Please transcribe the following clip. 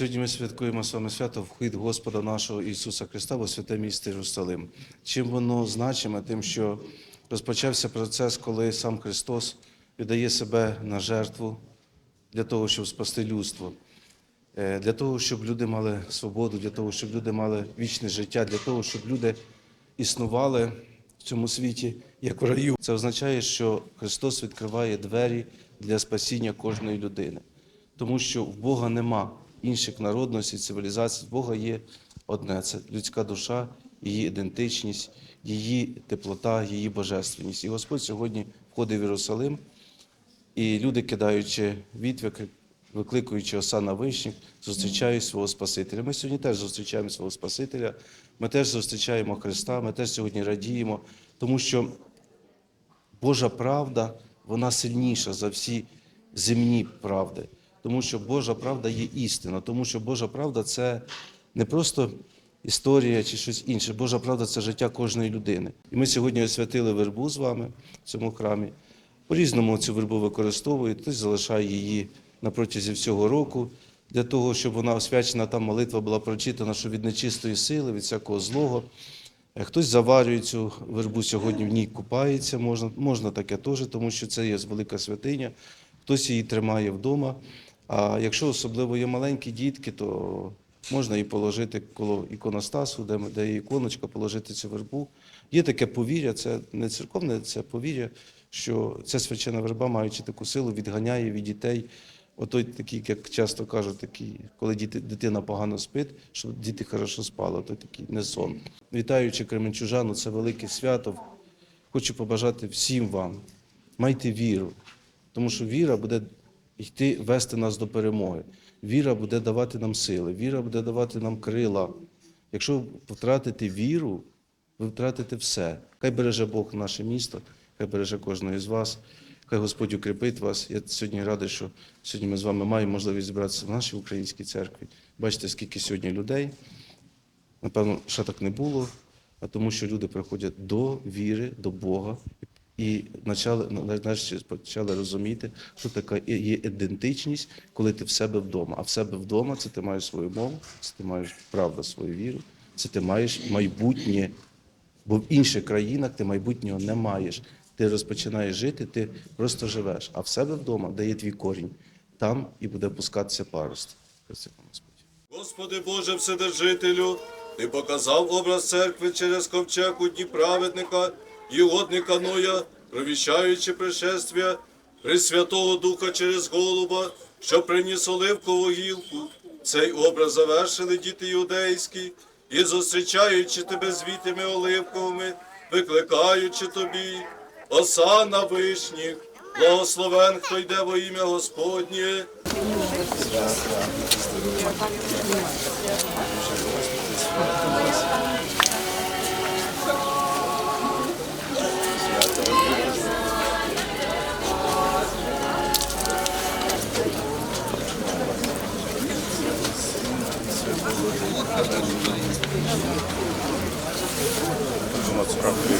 Сьогодні ми святкуємо вами свято вхід Господа нашого Ісуса Христа во святе місто Єрусалим. Чим воно значиме? Тим, що розпочався процес, коли сам Христос віддає себе на жертву для того, щоб спасти людство, Е, для того, щоб люди мали свободу, для того, щоб люди мали вічне життя, для того, щоб люди існували в цьому світі як в раю. Це означає, що Христос відкриває двері для спасіння кожної людини, тому що в Бога нема інших народностей, цивілізацій. Бога є одне це людська душа, її ідентичність, її теплота, її божественність. І Господь сьогодні входить в Єрусалим, і люди, кидаючи відвики, викликуючи оса на вишніх, зустрічають свого Спасителя. Ми сьогодні теж зустрічаємо свого Спасителя, ми теж зустрічаємо Христа, ми теж сьогодні радіємо, тому що Божа правда, вона сильніша за всі земні правди. Тому що Божа правда є істина, тому що Божа правда це не просто історія чи щось інше. Божа правда це життя кожної людини. І ми сьогодні освятили вербу з вами в цьому храмі. По-різному цю вербу використовують, хтось залишає її на протязі всього року, для того, щоб вона освячена, там молитва була прочитана, що від нечистої сили, від всякого злого. Е, Хтось заварює цю вербу сьогодні, в ній купається, можна, можна таке теж, тому що це є велика святиня. Хтось її тримає вдома. А якщо особливо є маленькі дітки, то можна її положити коло іконостасу, де, де є іконочка, положити цю вербу. Є таке повір'я, це не церковне, це повір'я, що ця священна верба, маючи таку силу, відганяє від дітей. Отой такий, як часто кажуть, такий, коли діти, дитина погано спить, щоб діти хорошо спали, то такий не сон. Вітаючи Кременчужану, це велике свято. Хочу побажати всім вам, майте віру, тому що віра буде йти вести нас до перемоги. Віра буде давати нам сили, віра буде давати нам крила. Якщо ви втратите віру, ви втратите все. Хай береже Бог наше місто, хай береже кожного із вас, хай Господь укріпить вас. Я сьогодні радий, що сьогодні ми з вами маємо можливість зібратися в нашій українській церкві. Бачите, скільки сьогодні людей. Напевно, ще так не було, а тому, що люди приходять до віри, до Бога і почали, нарешті почали розуміти, що така є ідентичність, коли ти в себе вдома. А в себе вдома це ти маєш свою мову, це ти маєш правда свою віру, це ти маєш майбутнє. Бо в інших країнах ти майбутнього не маєш. Ти розпочинаєш жити, ти просто живеш. А в себе вдома, де є твій корінь, там і буде пускатися парост. Господи Боже Вседержителю, Ти показав образ церкви через ковчег у дні праведника і угодника Ноя, провіщаючи пришествия Пресвятого Духа через голуба, що приніс оливкову гілку. Цей образ завершили діти юдейські, і зустрічаючи тебе з вітами оливковими, викликаючи тобі, оса на вишніх, благословен, хто йде во ім'я Господнє. Справді.